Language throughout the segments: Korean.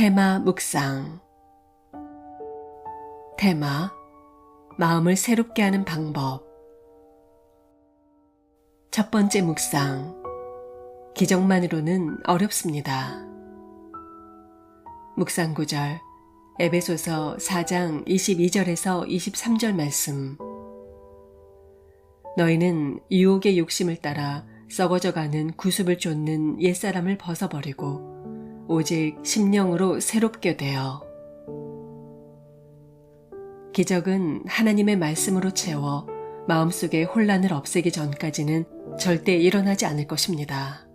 테마 묵상. 테마 마음을 새롭게 하는 방법. 첫 번째 묵상. 기적만으로는 어렵습니다. 묵상 구절 에베소서 4장 22절에서 23절 말씀. 너희는 유혹의 욕심을 따라 썩어져가는 구습을 쫓는 옛사람을 벗어버리고 오직 심령으로 새롭게 되어 기적은 하나님의 말씀으로 채워 마음속의 혼란을 없애기 전까지는 절대 일어나지 않을 것입니다.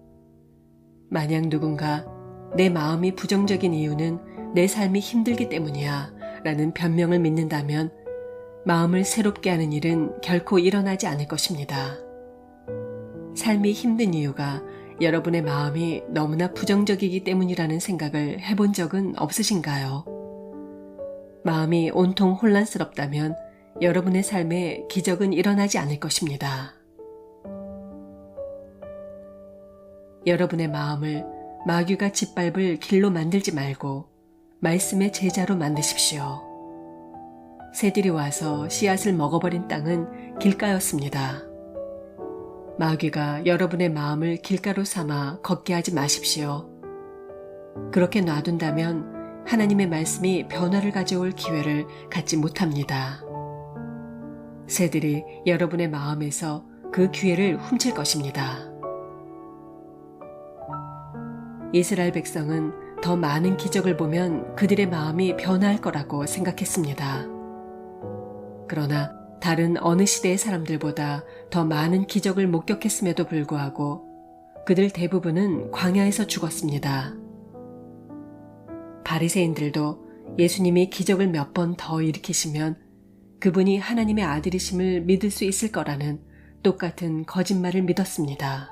만약 누군가 내 마음이 부정적인 이유는 내 삶이 힘들기 때문이야 라는 변명을 믿는다면 마음을 새롭게 하는 일은 결코 일어나지 않을 것입니다. 삶이 힘든 이유가 여러분의 마음이 너무나 부정적이기 때문이라는 생각을 해본 적은 없으신가요? 마음이 온통 혼란스럽다면 여러분의 삶에 기적은 일어나지 않을 것입니다. 여러분의 마음을 마귀가 짓밟을 길로 만들지 말고 말씀의 제자로 만드십시오. 새들이 와서 씨앗을 먹어버린 땅은 길가였습니다. 마귀가 여러분의 마음을 길가로 삼아 걷게 하지 마십시오. 그렇게 놔둔다면 하나님의 말씀이 변화를 가져올 기회를 갖지 못합니다. 새들이 여러분의 마음에서 그 기회를 훔칠 것입니다. 이스라엘 백성은 더 많은 기적을 보면 그들의 마음이 변화할 거라고 생각했습니다. 그러나 다른 어느 시대의 사람들보다 더 많은 기적을 목격했음에도 불구하고 그들 대부분은 광야에서 죽었습니다. 바리새인들도 예수님이 기적을 몇 번 더 일으키시면 그분이 하나님의 아들이심을 믿을 수 있을 거라는 똑같은 거짓말을 믿었습니다.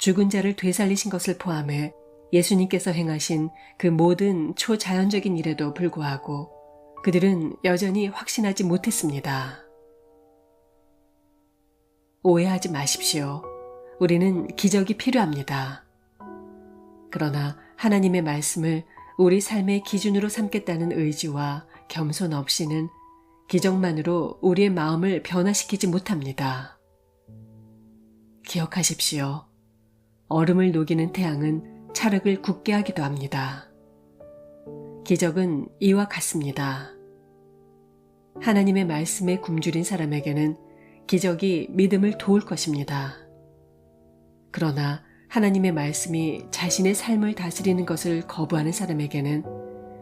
죽은 자를 되살리신 것을 포함해 예수님께서 행하신 그 모든 초자연적인 일에도 불구하고 그들은 여전히 확신하지 못했습니다. 오해하지 마십시오. 우리는 기적이 필요합니다. 그러나 하나님의 말씀을 우리 삶의 기준으로 삼겠다는 의지와 겸손 없이는 기적만으로 우리의 마음을 변화시키지 못합니다. 기억하십시오. 얼음을 녹이는 태양은 찰흙을 굳게 하기도 합니다. 기적은 이와 같습니다. 하나님의 말씀에 굶주린 사람에게는 기적이 믿음을 도울 것입니다. 그러나 하나님의 말씀이 자신의 삶을 다스리는 것을 거부하는 사람에게는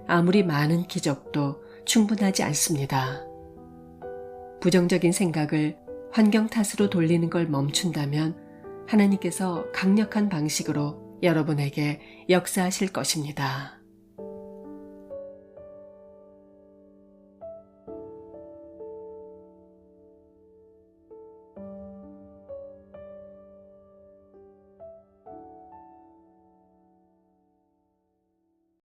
아무리 많은 기적도 충분하지 않습니다. 부정적인 생각을 환경 탓으로 돌리는 걸 멈춘다면 하나님께서 강력한 방식으로 여러분에게 역사하실 것입니다.